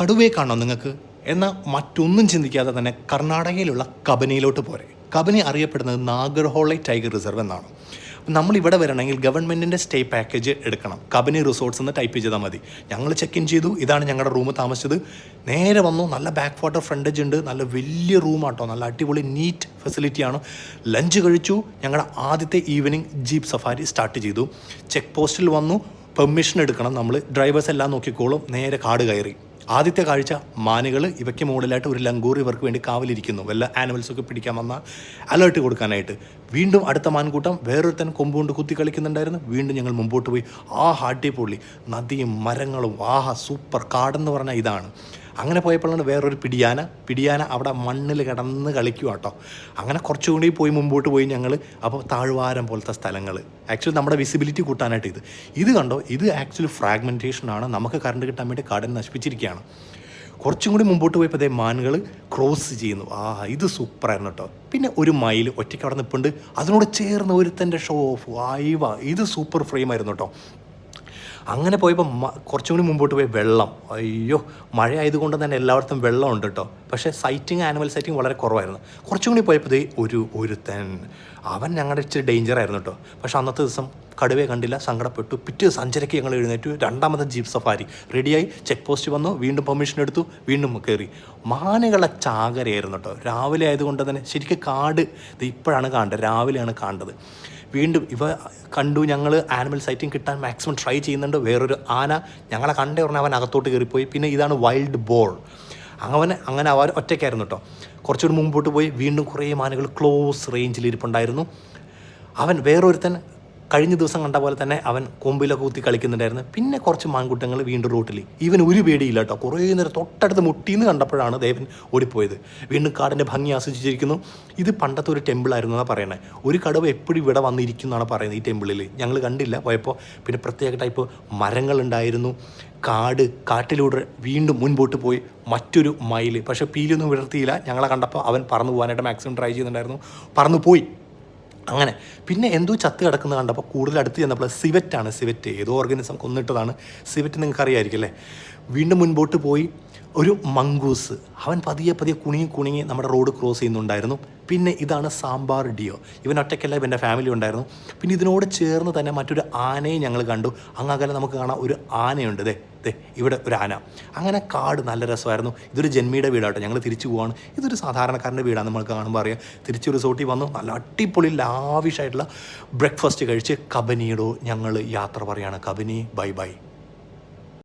കടുവയെ കാണണം നിങ്ങൾക്ക്? എന്നാൽ മറ്റൊന്നും ചിന്തിക്കാതെ തന്നെ കർണാടകയിലുള്ള കബനിയിലോട്ട് പോരെ. കബനി അറിയപ്പെടുന്നത് നാഗർഹോളെ ടൈഗർ റിസർവ് എന്നാണ്. നമ്മൾ ഇവിടെ വരണമെങ്കിൽ ഗവൺമെന്റിന്റെ സ്റ്റേ പാക്കേജ് എടുക്കണം. കബനി റിസോർട്ട്സ് എന്ന് ടൈപ്പ് ചെയ്താൽ മതി. ഞങ്ങൾ ചെക്ക് ഇൻ ചെയ്തു. ഇതാണ് ഞങ്ങളുടെ റൂം താമസിച്ചത്. നേരെ വന്നു. നല്ല ബാക്ക് വാട്ടർ ഫ്രണ്ടേജ് ഉണ്ട്. നല്ല വലിയ റൂമാട്ടോ നല്ല അടിപൊളി നീറ്റ് ഫെസിലിറ്റിയാണ് ലഞ്ച് കഴിച്ചു. ഞങ്ങളുടെ ആദ്യത്തെ ഈവനിങ് ജീപ്പ് സഫാരി സ്റ്റാർട്ട് ചെയ്തു. ചെക്ക് പോസ്റ്റിൽ വന്നു. പെർമിഷൻ എടുക്കണം. നമ്മൾ ഡ്രൈവേഴ്സ് എല്ലാം നോക്കിക്കോളും. നേരെ കാട് കയറി. ആദ്യത്തെ കാഴ്ച മാനുകൾ ഇവയ്ക്ക് മുകളിലായിട്ട് ഒരു ലങ്കൂർ ഇവർക്ക് വേണ്ടി കാവലിരിക്കുന്നു. വല്ല ആനിമൽസൊക്കെ പിടിക്കാൻ വന്ന അലേർട്ട് കൊടുക്കാനായിട്ട്. വീണ്ടും അടുത്ത മാൻകൂട്ടം വേറൊരുത്തൻ കൊമ്പുകൊണ്ട് കുത്തി കളിക്കുന്നുണ്ടായിരുന്നു. വീണ്ടും ഞങ്ങൾ മുമ്പോട്ട് പോയി. ആ അടിപൊളി നദിയും മരങ്ങളും. ആഹാ സൂപ്പർ. കാടെന്ന് പറഞ്ഞാൽ ഇതാണ്. അങ്ങനെ പോയപ്പോഴാണ് വേറൊരു പിടിയാന. പിടിയാന അവിടെ മണ്ണിൽ കിടന്ന് കളിക്കുക കേട്ടോ അങ്ങനെ കുറച്ചുകൂടി പോയി മുമ്പോട്ട് പോയി ഞങ്ങൾ അപ്പോൾ താഴ്വാരം പോലത്തെ സ്ഥലങ്ങൾ. ആക്ച്വലി നമ്മുടെ വിസിബിലിറ്റി കൂട്ടാനായിട്ട് ഇത്. ഇത് കണ്ടോ? ഇത് ആക്ച്വലി ഫ്രാഗ്മെന്റേഷൻ ആണ്. നമുക്ക് കറണ്ട് കിട്ടാൻ വേണ്ടി കടൻ നശിപ്പിച്ചിരിക്കുകയാണ്. കുറച്ചും കൂടി മുമ്പോട്ട് പോയപ്പോൾ അതേ മാനുകൾ ക്രോസ് ചെയ്യുന്നു. ആ ഇത് സൂപ്പറായിരുന്നു കേട്ടോ പിന്നെ ഒരു മൈൽ ഒറ്റയ്ക്ക് അവിടെ നിൽപ്പുണ്ട് അതിനോട് ചേർന്ന് ഒരുത്തന്റെ ഷോ ഓഫ് ആയിവ ഇത് സൂപ്പർ ഫ്രെയിം ആയിരുന്നു കേട്ടോ അങ്ങനെ പോയപ്പോൾ കുറച്ചും കൂടി മുമ്പോട്ട് പോയി വെള്ളം. അയ്യോ മഴ ആയതുകൊണ്ട് തന്നെ എല്ലായിടത്തും വെള്ളം ഉണ്ട് കേട്ടോ പക്ഷേ സൈറ്റിങ് ആനിമൽ സൈറ്റിങ് വളരെ കുറവായിരുന്നു. കുറച്ചും കൂടി പോയപ്പോൾ ഒരു ഒരു ഒരുത്തൻ. അവൻ ഞങ്ങളുടെ ഇച്ചിരി ഡേഞ്ചർ ആയിരുന്നു കേട്ടോ പക്ഷേ അന്നത്തെ ദിവസം കടുവയെ കണ്ടില്ല സങ്കടപ്പെട്ടു. പിറ്റേ ദിവസം അഞ്ചരയ്ക്ക് ഞങ്ങൾ എഴുന്നേറ്റു. രണ്ടാമത്തെ ജീപ്പ് സഫാരി റെഡിയായി ചെക്ക് പോസ്റ്റ് വന്നു. വീണ്ടും പെർമിഷൻ എടുത്തു. വീണ്ടും കയറി മാനുകളെ ചാകരയായിരുന്നു കേട്ടോ രാവിലെ ആയതുകൊണ്ട് തന്നെ ശരിക്കും കാട് ഇത് ഇപ്പോഴാണ് കാണേണ്ടത്. രാവിലെയാണ് കാണേണ്ടത്. വീണ്ടും ഇവ കണ്ടു ഞങ്ങൾ ആനിമൽ സൈറ്റിംഗ് കിട്ടാൻ മാക്സിമം ട്രൈ ചെയ്യുന്നുണ്ട്. വേറൊരു ആന ഞങ്ങളെ കണ്ടേ ഉടനെ അവൻ അകത്തോട്ട് കയറിപ്പോയി. പിന്നെ ഇതാണ് വൈൽഡ് ബോൾ അങ്ങനെ അങ്ങനെ അവർ ഒറ്റയ്ക്കായിരുന്നു കേട്ടോ. കുറച്ചുകൂടി മുമ്പോട്ട് പോയി. വീണ്ടും കുറേ ആനകൾ ക്ലോസ് റേഞ്ചിൽ ഇരിപ്പുണ്ടായിരുന്നു. അവൻ വേറൊരുത്തൻ കഴിഞ്ഞ ദിവസം കണ്ട പോലെ തന്നെ അവൻ കൊമ്പിലൊക്കെ കുത്തി കളിക്കുന്നുണ്ടായിരുന്നു. പിന്നെ കുറച്ച് മാൻകുട്ടങ്ങൾ വീണ്ടും റൂട്ടിൽ ഇവൻ ഒരു പേടിയില്ല കേട്ടോ. കുറേ നേരം തൊട്ടടുത്ത് മുട്ടിന്ന് കണ്ടപ്പോഴാണ് ദേവൻ ഓടിപ്പോയത്. വീണ്ടും കാടിന്റെ ഭംഗി ആസ്വദിച്ചിരിക്കുന്നു. ഇത് പണ്ടത്തെ ഒരു ടെമ്പിൾ ആയിരുന്നു എന്നാണ് പറയുന്നത് ഒരു കടവ് എപ്പോഴും ഇവിടെ വന്നിരിക്കുന്നതാണ് പറയുന്നത് ഈ ടെമ്പിളിൽ ഞങ്ങൾ കണ്ടില്ല പോയപ്പോൾ പിന്നെ പ്രത്യേക ടൈപ്പ് മരങ്ങളുണ്ടായിരുന്നു കാട് കാട്ടിലൂടെ വീണ്ടും മുൻപോട്ട് പോയി മറ്റൊരു മയിൽ പക്ഷേ പീലൊന്നും വിടർത്തിയില്ല. ഞങ്ങളെ കണ്ടപ്പോൾ അവൻ പറന്നു പോകാനായിട്ട് മാക്സിമം ട്രൈ ചെയ്യുന്നുണ്ടായിരുന്നു. പറന്നു പോയി. അങ്ങനെ. പിന്നെ എന്തോ ചത്ത് കിടക്കുന്ന കണ്ടപ്പോൾ കൂടുതൽ അടുത്ത് ചെന്നപ്പോൾ സിവറ്റാണ് സിവറ്റ്. ഏതോ ഓർഗാനിസം കൊന്നിട്ടതാണ്. സിവറ്റ് നിങ്ങൾക്ക് അറിയായിരിക്കും അല്ലേ? വീണ്ടും മുൻപോട്ട് പോയി. ഒരു മങ്കൂസ്. അവൻ പതിയെ പതിയെ കുണിങ്ങി കുണിങ്ങി നമ്മുടെ റോഡ് ക്രോസ് ചെയ്യുന്നുണ്ടായിരുന്നു. പിന്നെ ഇതാണ് സാമ്പാർ ഡിയോ. ഇവൻ ഒറ്റയ്ക്കല്ല ഇവന്റെ ഫാമിലി ഉണ്ടായിരുന്നു. പിന്നെ ഇതിനോട് ചേർന്ന് തന്നെ മറ്റൊരു ആനയെ ഞങ്ങൾ കണ്ടു. അങ്ങകലെ നമുക്ക് കാണാം ഒരു ആനയുണ്ട്. ദേ ദേ ഇവിടെ ഒരു ആന. അങ്ങനെ കാട് നല്ല രസമായിരുന്നു. ഇതൊരു ജന്മിയുടെ വീടാട്ടോ. ഞങ്ങൾ തിരിച്ചു പോവാണ്. ഇതൊരു സാധാരണക്കാരന്റെ വീടാണ് നമ്മൾ കാണുമ്പോൾ അറിയാം. തിരിച്ച് റിസോർട്ടിൽ വന്നു. നല്ല അടിപൊളി ലാവിഷായിട്ടുള്ള ബ്രേക്ക്ഫാസ്റ്റ് കഴിച്ച് കബനിയുടെ ഞങ്ങൾ യാത്ര പറയാണ്. Kabani bye bye.